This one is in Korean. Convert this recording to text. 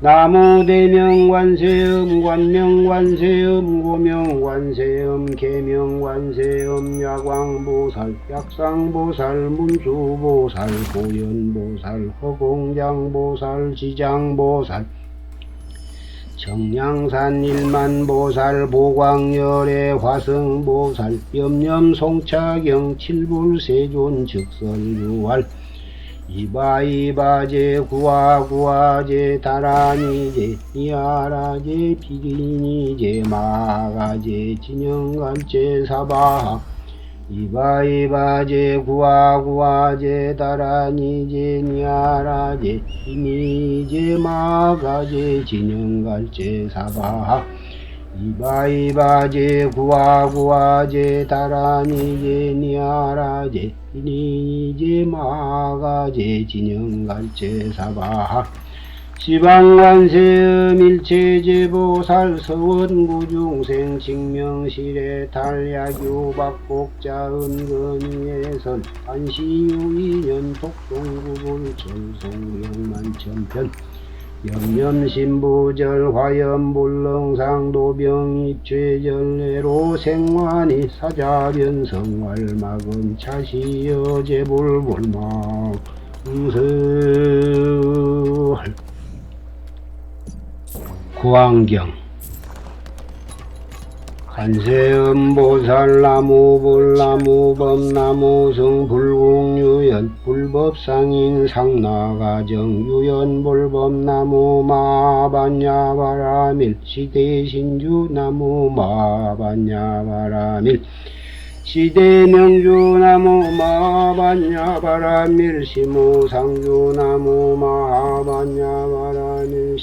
나무대명 관세음 관명 관세음 고명 관세음 계명관세음 야광보살 약상보살 문수보살 고연보살 허공장보살 지장보살. 정량산 일만보살 보광열의 화성보살 염염송차경 칠불세존 즉설유활 이바이바제 구아구아제 다라니제 이아라제 비리니제 마가제 진영간제 사바하 이바이바제 구아구아제 다라니제 니아라제 이니제 마가제 진영갈제 사바하 이바이바제 구아구아제 다라니제 니아라제 이니제 마가제 진영갈제 사바하. 지방관세음 일체제보살 서원구중생 징명실에 달야교 박복자 은근위에선 안시유인연 독동구불 전송영만천편 염염신부절 화염불능상 도병입죄절내로 생환이 사자변성활막은 차시여 제불불막 응설 구안경 간세음 보살 나무 불나무 범나무 성 불공유연 불법상인 상나가정 유연 불법나무 마반야바라밀 시대신주 나무 마반야바라밀. 시대명주나무 마반야바라밀 시무상주나무 마반야바라밀